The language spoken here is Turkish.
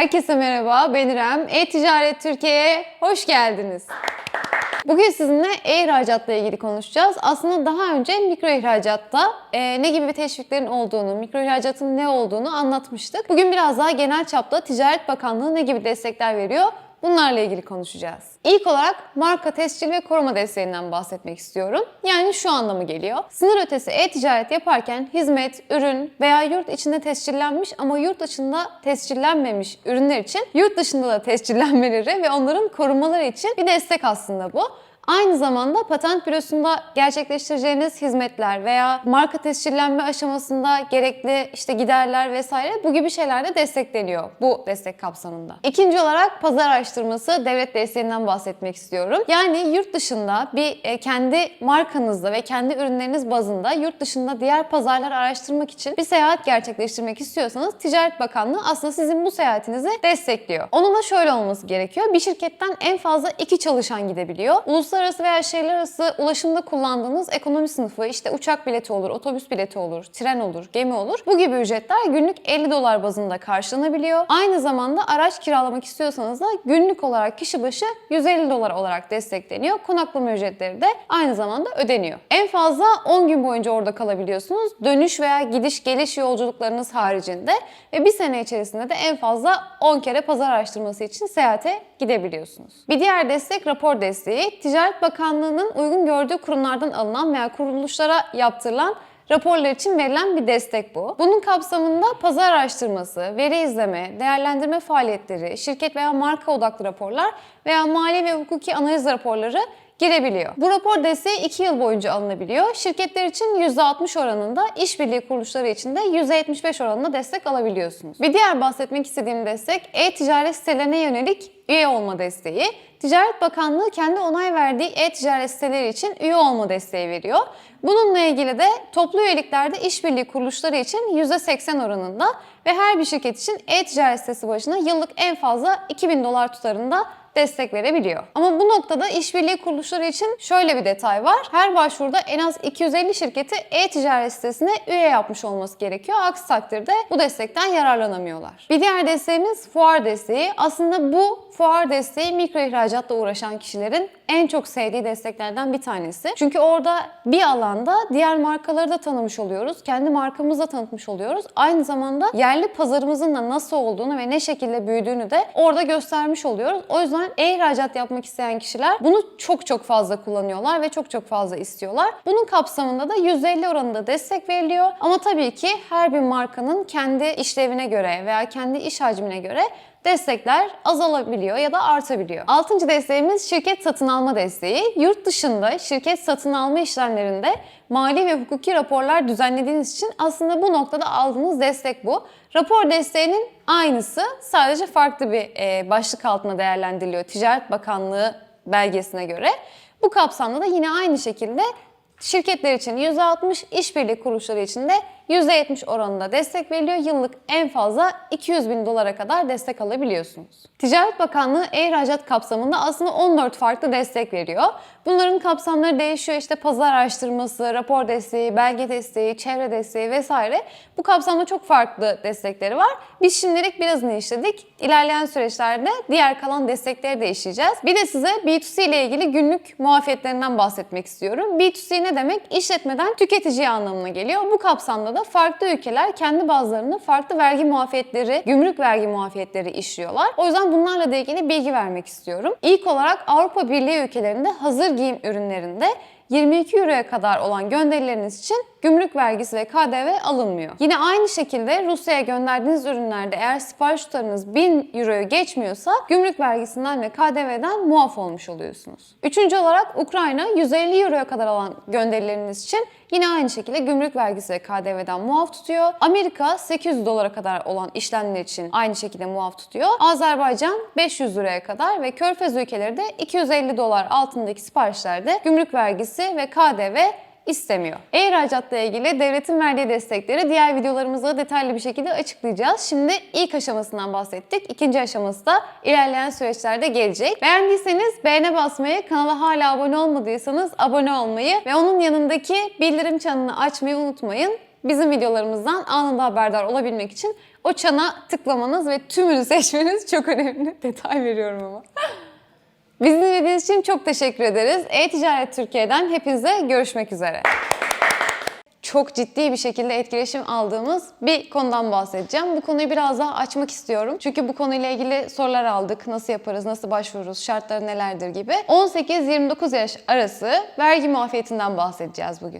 Herkese merhaba, ben İrem. E-Ticaret Türkiye'ye hoş geldiniz. Bugün sizinle e-ihracatla ilgili konuşacağız. Aslında daha önce mikro ihracatta e, ne gibi teşviklerin olduğunu, mikro ihracatın ne olduğunu anlatmıştık. Bugün biraz daha genel çapta Ticaret Bakanlığı ne gibi destekler veriyor Bunlarla ilgili konuşacağız. İlk olarak marka tescil ve koruma desteğinden bahsetmek istiyorum. Yani şu anlamı geliyor. Sınır ötesi e-ticaret yaparken hizmet, ürün veya yurt içinde tescillenmiş ama yurt dışında tescillenmemiş ürünler için yurt dışında da tescillenmeleri ve onların korumaları için bir destek aslında bu. Aynı zamanda patent bürosunda gerçekleştireceğiniz hizmetler veya marka tescillenme aşamasında gerekli işte giderler vesaire bu gibi şeyler de destekleniyor bu destek kapsamında. İkinci olarak pazar araştırması devlet desteğinden bahsetmek istiyorum. Yani yurt dışında bir e, kendi markanızda ve kendi ürünleriniz bazında yurt dışında diğer pazarları araştırmak için bir seyahat gerçekleştirmek istiyorsanız Ticaret Bakanlığı aslında sizin bu seyahatinizi destekliyor. Onun da şöyle olması gerekiyor. Bir şirketten en fazla iki çalışan gidebiliyor. Uluslararası veya şehirler arası ulaşımda kullandığınız ekonomi sınıfı işte uçak bileti olur, otobüs bileti olur, tren olur, gemi olur. Bu gibi ücretler günlük 50 dolar bazında karşılanabiliyor. Aynı zamanda araç kiralamak istiyorsanız da günlük olarak kişi başı 150 dolar olarak destekleniyor. Konaklama ücretleri de aynı zamanda ödeniyor. En fazla 10 gün boyunca orada kalabiliyorsunuz. Dönüş veya gidiş geliş yolculuklarınız haricinde ve bir sene içerisinde de en fazla 10 kere pazar araştırması için seyahate gidebiliyorsunuz. Bir diğer destek rapor desteği. Ticaret Bakanlığı'nın uygun gördüğü kurumlardan alınan veya kuruluşlara yaptırılan raporlar için verilen bir destek bu. Bunun kapsamında pazar araştırması, veri izleme, değerlendirme faaliyetleri, şirket veya marka odaklı raporlar veya mali ve hukuki analiz raporları girebiliyor. Bu rapor desteği 2 yıl boyunca alınabiliyor. Şirketler için %60 oranında, işbirliği kuruluşları için de %75 oranında destek alabiliyorsunuz. Bir diğer bahsetmek istediğim destek e-ticaret sitelerine yönelik üye olma desteği. Ticaret Bakanlığı kendi onay verdiği e-ticaret siteleri için üye olma desteği veriyor. Bununla ilgili de toplu üyeliklerde işbirliği kuruluşları için %80 oranında ve her bir şirket için e-ticaret sitesi başına yıllık en fazla 2000 dolar tutarında destek verebiliyor. Ama bu noktada işbirliği kuruluşları için şöyle bir detay var. Her başvuruda en az 250 şirketi e-ticaret sitesine üye yapmış olması gerekiyor. Aksi takdirde bu destekten yararlanamıyorlar. Bir diğer desteğimiz fuar desteği. Aslında bu fuar desteği mikro ihracatla uğraşan kişilerin en çok sevdiği desteklerden bir tanesi. Çünkü orada bir alanda diğer markaları da tanımış oluyoruz. Kendi markamızı da tanıtmış oluyoruz. Aynı zamanda yerli pazarımızın da nasıl olduğunu ve ne şekilde büyüdüğünü de orada göstermiş oluyoruz. O yüzden e-ihracat yapmak isteyen kişiler bunu çok çok fazla kullanıyorlar ve çok çok fazla istiyorlar. Bunun kapsamında da %50 oranında destek veriliyor. Ama tabii ki her bir markanın kendi işlevine göre veya kendi iş hacmine göre destekler azalabiliyor ya da artabiliyor. Altıncı desteğimiz şirket satın alma desteği. Yurt dışında şirket satın alma işlemlerinde mali ve hukuki raporlar düzenlediğiniz için aslında bu noktada aldığınız destek bu. Rapor desteğinin aynısı sadece farklı bir başlık altında değerlendiriliyor Ticaret Bakanlığı belgesine göre. Bu kapsamda da yine aynı şekilde şirketler için %60, işbirliği kuruluşları için de %70 oranında destek veriliyor. Yıllık en fazla 200 bin dolara kadar destek alabiliyorsunuz. Ticaret Bakanlığı e-ihracat kapsamında aslında 14 farklı destek veriyor. Bunların kapsamları değişiyor. İşte pazar araştırması, rapor desteği, belge desteği, çevre desteği vesaire. Bu kapsamda çok farklı destekleri var. Biz şimdilik birazını işledik. İlerleyen süreçlerde diğer kalan destekleri de işleyeceğiz. Bir de size B2C ile ilgili günlük muafiyetlerinden bahsetmek istiyorum. B2C ne demek? İşletmeden tüketiciye anlamına geliyor. Bu kapsamda da farklı ülkeler kendi bazılarında farklı vergi muafiyetleri, gümrük vergi muafiyetleri işliyorlar. O yüzden bunlarla da ilgili bilgi vermek istiyorum. İlk olarak Avrupa Birliği ülkelerinde hazır giyim ürünlerinde 22 euroya kadar olan gönderileriniz için gümrük vergisi ve KDV alınmıyor. Yine aynı şekilde Rusya'ya gönderdiğiniz ürünlerde eğer sipariş tutarınız 1000 euroyu geçmiyorsa gümrük vergisinden ve KDV'den muaf olmuş oluyorsunuz. Üçüncü olarak Ukrayna 150 euroya kadar olan gönderileriniz için Yine aynı şekilde gümrük vergisi ve KDV'den muaf tutuyor. Amerika 800 dolara kadar olan işlemler için aynı şekilde muaf tutuyor. Azerbaycan 500 liraya kadar ve Körfez ülkeleri de 250 dolar altındaki siparişlerde gümrük vergisi ve KDV istemiyor. E-ihracatla ilgili devletin verdiği destekleri diğer videolarımızda detaylı bir şekilde açıklayacağız. Şimdi ilk aşamasından bahsettik. İkinci aşaması da ilerleyen süreçlerde gelecek. Beğendiyseniz beğene basmayı, kanala hala abone olmadıysanız abone olmayı ve onun yanındaki bildirim çanını açmayı unutmayın. bizim videolarımızdan anında haberdar olabilmek için o çana tıklamanız ve tümünü seçmeniz çok önemli. Detay veriyorum ama. Bizi dinlediğiniz için çok teşekkür ederiz. E-Ticaret Türkiye'den hepinize görüşmek üzere. Çok ciddi bir şekilde etkileşim aldığımız bir konudan bahsedeceğim. Bu konuyu biraz daha açmak istiyorum. Çünkü bu konuyla ilgili sorular aldık. Nasıl yaparız, nasıl başvururuz, şartları nelerdir gibi. 18-29 yaş arası vergi muafiyetinden bahsedeceğiz bugün.